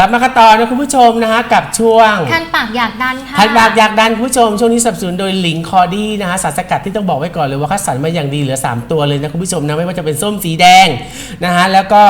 กลับมากันต่อนะคุณผู้ชมนะฮะกับช่วงคันปากอยากดันค่ะพันบากอยากดันคุณผู้ชมช่วงนี้สนับสนุนโดยลิงคอดี้นะฮะสารสกัดที่ต้องบอกไว้ก่อนเลยว่าคัดสรรมาอย่างดีเหลือ 3 ตัวเลยนะคุณผู้ชมนะไม่ว่าจะเป็นส้มสีแดงนะฮะแล้วก็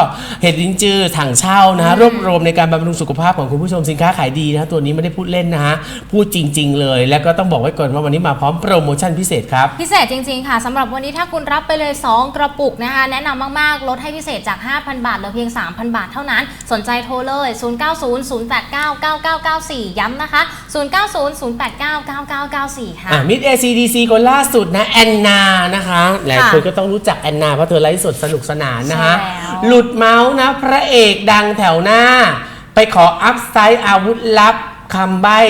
เห็ดลิ้นจือถังเช่านะฮะรวบรวมในการบำรุงสุขภาพของคุณผู้ชมสินค้าขายดีนะฮะตัวนี้ไม่ได้พูดเล่นนะฮะพูดจริง ๆ เลย แล้วก็ต้องบอกไว้ก่อนว่าวันนี้มาพร้อมโปรโมชั่นพิเศษครับพิเศษจริง ๆค่ะสำหรับวันนี้ถ้าคุณรับไปเลย 2 กระปุกนะคะแนะนำมากๆลดให้พิเศษจาก 5,000 บาทเหลือเพียง 3,000 บาทเท่านั้น สนใจโทรเลย0900899994 ย้ำนะคะ 0900899994ค่ะอะ มิด ACDC คนล่าสุดนะแอนนานะคะหลายคนก็ต้องรู้จักแอนนาเพราะเธอไลฟ์สดสนุกสนานนะคะ ใช่แล้ว หลุดเมาส์นะ พระเอกดังแถวหน้า ไปขออัพไซด์อาวุธลับคำใบ้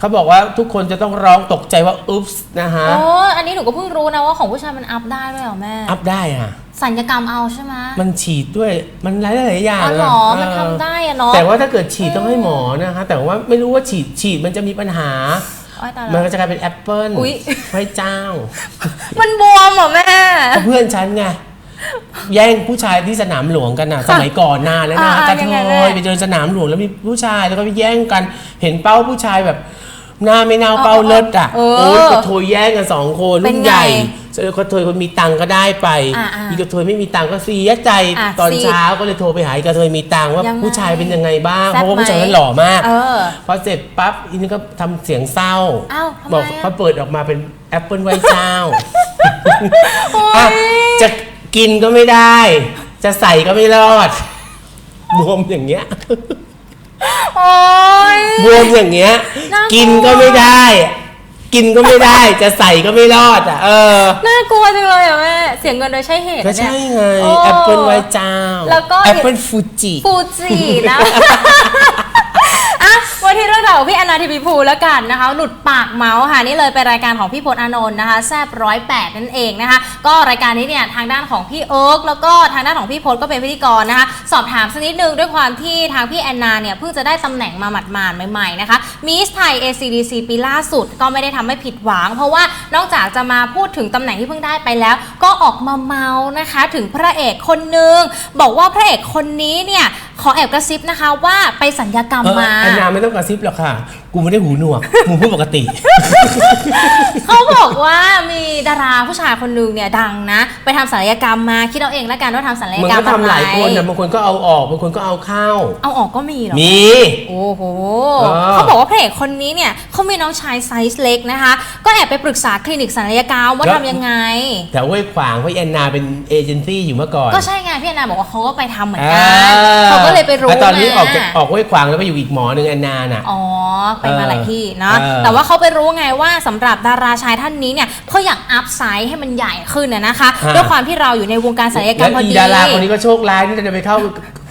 เขาบอกว่าทุกคนจะต้องร้องตกใจว่าอุ๊ปส์นะคะโอ้อันนี้หนูก็เพิ่งรู้นะว่าของผู้ชายมันอัพได้ด้วยเหรอแม่ อัพได้อะ สัญญกรรมเอาใช่ไหมมันฉีดด้วยมันหลายหลายๆอย่างอ๋อเหรอะมันเออทำได้อะเนาะแต่ว่าถ้าเกิดฉีดต้องให้หมอนะคะ แต่ว่าไม่รู้ว่าฉีดฉีดมันจะมีปัญหาอ้อยตายมันแล้วก็จะกลายเป็นแอปเปิลอุ๊ยพระเจ้า มันบวมเหรอแม่ก็เพื่อนฉันไงแย่งผู้ชายที่สนามหลวงกันน่ะสมัยก่อนนานแล้วนะอ่าๆกระยัเทงไงแม่ยไปเจอสนามหลวงแล้วมีผู้ชายแล้วก็ไปแย่งกัน เห็นเป้าผู้ชายแบบ หน้าไม่เน่าเป้าเลิศอะเออโอ้ยกระเทยแย่งกันสองคนเป็รุ่นนไงใหญ่เจอกระเทยคนมีตังค์ก็ได้ไปอ่าๆอีกระเทยไม่มีตังค์ก็เสียใจอะตอนสิเช้าก็เลยโทรไปหาอีกระเทยมีตังค์ว่ายังไงผู้ชายเป็นยังไงบ้างแซ่บเพราะว่าผู้ชายไหมนั้นหล่อมากเออพอเสร็จปั๊บอีนี่ก็ทำเสียงเศร้าอ้าวทำไมบอกอะเขาเปิดออกมาเป็นแอปเปิลไวท์เจ้า โอ๊ยอะจะกินก็ไม่ได้ จะใส่ก็ไม่รอด บวมอย่างเงี้ย โอ้ย บวมอย่างเงี้ย น่ากลัว กินก็ไม่ได้ กินก็ไม่ได้ จะใส่ก็ไม่รอดอะ เออ น่ากลัวจังเลยอะแม่ เสียเงินโดยใช่เหตุก็นะเนี่ย ใช่ไงโอ้แอปเปิลไวท์เจ้าแล้วก็ แอปเปิลฟูจิ ฟูจินะ อะวันที่เรื่องราวของพี่แอนนาทีวีพูแล้วกันนะคะ หลุดปากเมาส์ค่ะนี่เลยเป็นรายการของพี่พลอานนท์นะคะแซบร้อยแปดนั่นเองนะคะ ก็รายการนี้เนี่ยทางด้านของพี่เอิร์กแล้วก็ทางด้านของพี่พลก็เป็นพิธีกรนะคะ สอบถามสักนิดนึงด้วยความที่ทางพี่แอนนาเนี่ยเพิ่งจะได้ตำแหน่งมาหมาดๆใหม่ๆนะคะมิสไทย ACDC ปีล่าสุดก็ไม่ได้ทำให้ผิดหวัง เพราะว่านอกจากจะมาพูดถึงตำแหน่งที่เพิ่งได้ไปแล้ว ก็ออกมาเมาส์นะคะ ถึงพระเอกคนนึงบอกว่าพระเอกคนนี้เนี่ย ขอแอบกระซิบนะคะว่าไปสัญญกรรมเออมาอันนาไม่ต้องกระซิบหรอกค่ะกูไม่ได้หูหนวกกูพูดปกติ เขาบอกว่ามีดาราผู้ชายคนหนึงเนี่ยดังนะ ไปทำศัลยกรรมมาคิดเอาเองแล้วกันว่าทำศัลยมันกรรก็มทำหลายคนอะไรนะบางคนก็เอาออกบางคนก็เอาเข้า เอาออกก็มีเหรอ มี โอ้โห เออ เขาบอกว่าพระเอกคนนี้เนี่ยเขามีน้องชายไซส์เล็กนะคะ ก็แอบไปปรึกษาคลินิกศัลยกรรมว่าทำยังไง แต่ห้วยขวางเพราะแอนนาเป็นเอเจนซี่อยู่เมื่อก่อนก็ใช่ไงพี่แอนนาบอกว่าเขาก็ไปทำเหมือนอ่กัน เขาก็เลยไปรู้แล้วตอนนี้มาออกจากออกห้วยขวางแล้วไปอยู่อีกหมอหนึ่งแอนนาน่ะ อ๋อไปมาหลายที่นะเออแต่ว่าเขาไปรู้ไงว่าสำหรับดาราชายท่านนี้เนี่ยเขาอยากอัพไซส์ให้มันใหญ่ขึ้นนะนะคะด้วยความที่เราอยู่ในวงการศัลยกรรแล้มวพออีดี ดาราคนนี้ก็โชคร้ายที่จะไปเข้า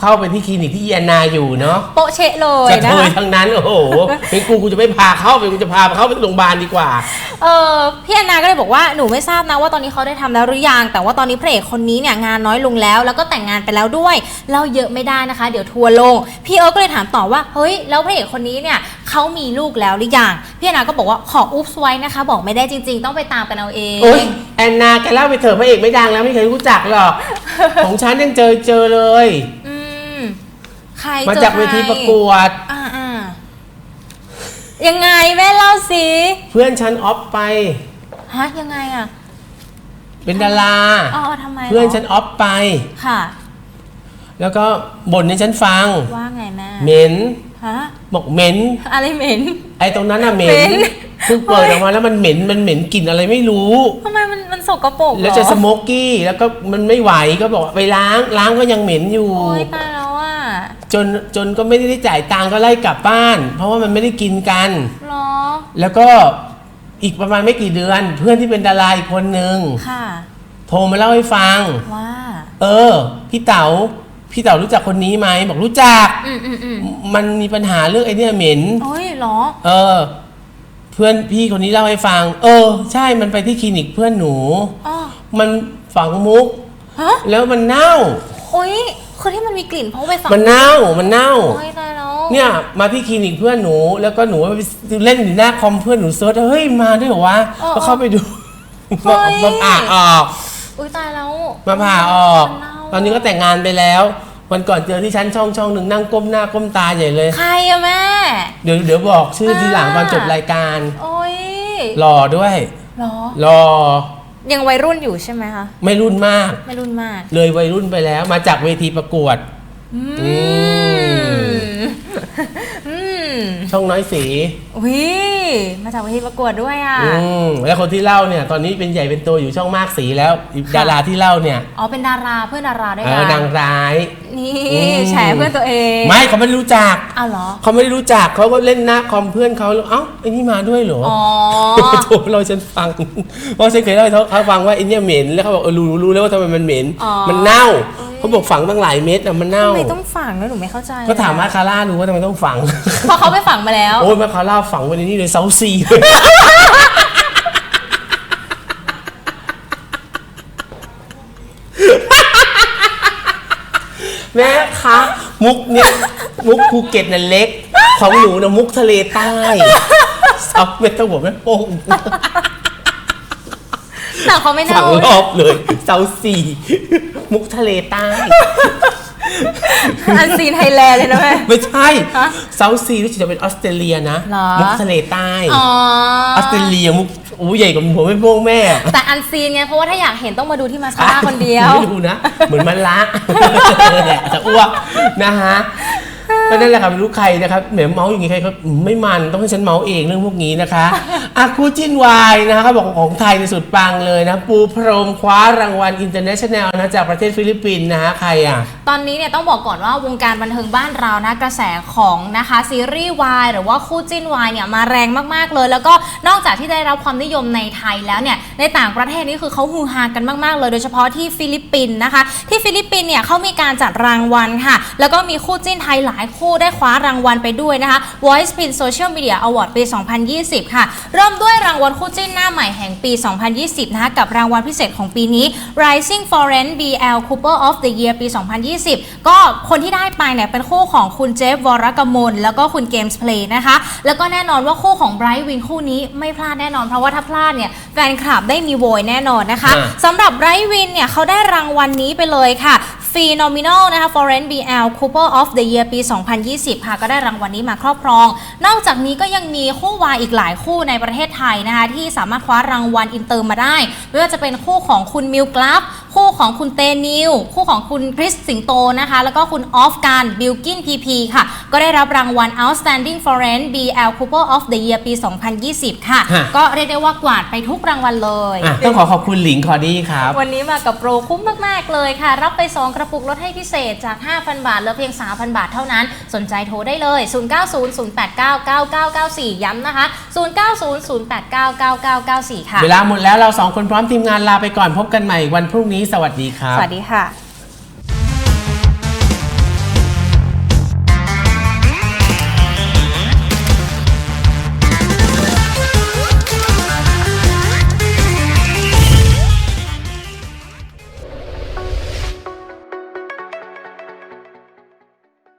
เข้าไปที่คลินิกที่แอนนาอยู่เนาะโปะเชะเลยกระนะเทยคะ ทั้งนั้น โอ้โหเป็นกูกูจะไม่พาเข้าไปกูจะพาเข้าไปโรงพยาบาลดีกว่า เออพี่แอนนาก็เลยบอกว่าหนูไม่ทราบนะว่าตอนนี้เขาได้ทำแล้วหรือยังแต่ว่าตอนนี้พระเอกคนนี้เนี่ยงานน้อยลงแล้ว แล้วก็แต่งงานไปแล้วด้วยเล่าเยอะไม่ได้นะคะ เดี๋ยวทัวร์ลง พี่เอิร์กก็เลยถามต่อว่าเฮ้ยแล้วพระเอกคนนี้เนี่ยเขามีลูกแล้วหรือยังพี่แอนนาก็บอกว่าขออุ๊บไว้นะคะ บอกไม่ได้จริง ๆ ต้องไปตามกันเอาเอง โอ๊ยแอนนาแกเล่าไปเถอะพระเอกไม่ดังแล้วไม่เคยรู้จักหรอก ของฉันยังเจอเจอเลย อืมใครมาจอจากเวทีประกวดอ่าอ่า ยังไงแม่เล่าสิเพื่อนฉันออฟไป ฮะยังไงอะเป็นดารา อ๋อทำไมหรเพื่อนฉันออฟไป ค่ะ แล้วก็บ่นให้ฉันฟัง ว่าไงแม่เหม็นฮะบอกเหม็น อะไรเหม็น ไอ้ตรงนั้นน่ะเหม็เหม็นนเพิ่งเปิดออกมาแล้วมันเหม็นมันเหม็นกลิ่นอะไรไม่รู้ทำไมมันมันสกปรกเหรอแล้วจะสโมกกี้แล้วก็มันไม่ไหวก็บอกไปล้างล้างก็ยังเหม็นอยู่ โอ๊ยตายแล้วอะ จนจนก็ไม่ได้จ่ายตังค์ก็ไล่กลับบ้าน เพราะว่ามันไม่ได้กินกันเหรอ แล้วก็อีกประมาณไม่กี่เดือน เพื่อนที่เป็นดาราอีกคนนึงค่ะ โทรมาเล่าให้ฟัง ว่า เออ พี่เต๋าพี่เต๋ารู้จักคนนี้ไหมบอกรู้จัก อืมอืมอืมมันมีปัญหาเรื่องไอ้เนี่ยเหม็น โอ้ยเหรอ เออ เพื่อนพี่คนนี้เล่าให้ฟัง เออ ใช่มันไปที่คลินิกเพื่อนหนูอ๋อมันฝังมุก ฮะ แล้วมันเน่า โอ้ย คือที่มันมีกลิ่นเพราะไปฝังมันเน่ามันเน่า โอ้ยตายแล้วเนี่ยมาที่คลินิกเพื่อนหนู แล้วก็หนูไปเล่นอยู่หน้าคอมเพื่อนหนูเซิร์ชเฮ้ยมาด้วยเหรอวะเออก็เข้าไปดูเฮ้มายมาผ่าออกอุ้ยตายแล้วมาผ่าออกเน่าตอนนี้ก็แต่งงานไปแล้ววันก่อนเจอที่ชั้นช่องช่องหนึ่งนั่งก้มหน้าก้มตาใหญ่เลย ใครอะแม่ เดี๋ยวเดี๋ยวบอกชื่อทีหลังตอนจบรายการ โอ้ยหล่อด้วยเหรอหล่อ ยังวัยรุ่นอยู่ใช่ไหมคะไม่รุ่นมาก ไม่รุ่นมากเลยวัยรุ่นไปแล้ว มาจากเวทีประกวด อืมอืม ช่องน้อยสีอุ้ยมาจากเวทีประกวดด้วยอะ อืมแล้วคนที่เล่าเนี่ย ตอนนี้เป็นใหญ่เป็นโตอยู่ช่องมากสีแล้วอีกดาราที่เล่าเนี่ยอ๋อเป็นดาราเพื่อนดาราด้วยเอกัอนางร้ายนี่อืมแฉเพื่อนตัวเองไม่เขาไม่ได้รู้จักอ้าวเหรอ เขาไม่ได้รู้จักเขาก็เล่นหน้าคอมเพื่อนเขาแล้วเอ้าไอ้นี่มาด้วยเหรออ๋อ โถเราฉันฟังเพราะฉันเคยเล่าให้เขาเขาฟังว่าไอ้เนี่ยเหม็นแล้วเขาบอกเออรู้รู้แล้วว่าทำไมมันเหม็น อ๋อ มันเน่า เขาบอกฝังตั้งหลายเม็ดอะมันเน่า ทำไมต้องฝังด้วยหนูไม่เข้าใจก็ถามมาคาร่าดูว่าทำไมต้องฝัง เพราะเขาไปฝังมาแล้ว โอ้ยมาคาร่าฝังไว้ในนี่เลยเซาซีเลยแม่คะมุกเนี่ยมุกภูเก็ตน่ะเล็ก ของหนูนะมุกทะเลใต้ซับไม่ต้องบอกแม่โป้งแต่เขาไม่ฝัเน่างรอบเลยเซาซี มุกทะเลใต้ อันซีนไทยแลนด์เลยนะแม่ ไม่ใช่ฮะเซาซีรู้สึกจะเป็นออสเตรเลียนะ เหรอ มุกทะเลใต้อ๋อออสเตรเลียมุกโอ้ใหญ่กว่าผมไม่โป้งแม่แต่อันซีนไงเพราะว่าถ้าอยากเห็นต้องมาดูที่มาสคาร่าคนเดียว ไม่ดูนะ เหมือนมันละแหละจะอ้วกนะฮะ ก็นั่นแหละครับไม่รู้ใครนะครับแหมเมาส์อย่างงี้ใครเขาอืมไม่มันต้องให้ฉันเมาส์เองเรื่องพวกนี้นะคะอาคู่จิ้นวายนะคะเขาบอกของไทยในสุดปังเลยนะ ปูพรมคว้ารางวัลอินเตอร์เนชั่นแนลนะจากประเทศฟิลิปปินส์นะฮะใครอะ ตอนนี้เนี่ยต้องบอกก่อนว่าวงการบันเทิงบ้านเรานะกระแสของนะคะซีรีส์วายหรือว่าคู่จิ้นวายเนี่ยมาแรงมากๆเลย แล้วก็นอกจากที่ได้รับความนิยมในไทยแล้วเนี่ยในต่างประเทศนี่คือเขาฮือฮากันมากๆ เลยโดยเฉพาะที่ฟิลิปปินส์นะคะ ที่ฟิลิปปินส์เนี่ยเขามีการจัดรางวัลค่ะ แล้วก็มีคู่จิ้นไทยหลายคู่ได้คว้ารางวัลไปด้วยนะคะ Voice Pin Social Media Award ปี 2020 ค่ะ เริ่มด้วยรางวัลคู่จิ้นหน้าใหม่แห่งปี 2020 นะคะ กับรางวัลพิเศษของปีนี้ Rising Foreign BL Cooper of the Year ปี 2020 ก็คนที่ได้ไปเนี่ยเป็นคู่ของคุณเจฟวรกมลแล้วก็คุณเกมส์เพลย์นะคะ แล้วก็แน่นอนว่าคู่ของไบรท์วินคู่นี้ไม่พลาดแน่นอน เพราะว่าถ้าพลาดเนี่ยแฟนคลับได้มีโวยแน่นอนนะคะอ่าสำหรับไบรท์วินเนี่ยเขาได้รางวัลนี้ไปเลยค่ะ Phenomenal นะคะ Foreign BL Cooper of the Year ปี 2020 ค่ะ ก็ได้รางวัลนี้มาครอบครอง นอกจากนี้ก็ยังมีคู่วายอีกหลายคู่ในประเทศไทยนะคะที่สามารถคว้ารางวัลอินเตอร์มาได้ ไม่ว่าจะเป็นคู่ของคุณมิวกลับ คู่ของคุณเตนิว คู่ของคุณคริสสิงโตนะคะ แล้วก็คุณออฟการบิลกินพีพีค่ะ ก็ได้รับรางวัล Outstanding Foreign BL Cooper of the Year ปี 2020 ค่ะ ฮะ ก็เรียกได้ว่ากวาดไปทุกรางวัลเลย อะต้องขอขอบคุณหลิงคอดี้ครับ วันนี้มากับโปรคุ้มมาก ๆ เลยค่ะ รับไป 2 กระปุกลดให้พิเศษจาก 5,000 บาทเหลือเพียง 3,000 บาทเท่านั้น สนใจโทรได้เลย 0900899994 ย้ำนะคะ 0900899994 ค่ะ เวลาหมดแล้วเราสองคนพร้อมทีมงานลาไปก่อนพบกันใหม่วันพรุ่งนี้สวัสดีครับ สวัสดีค่ะ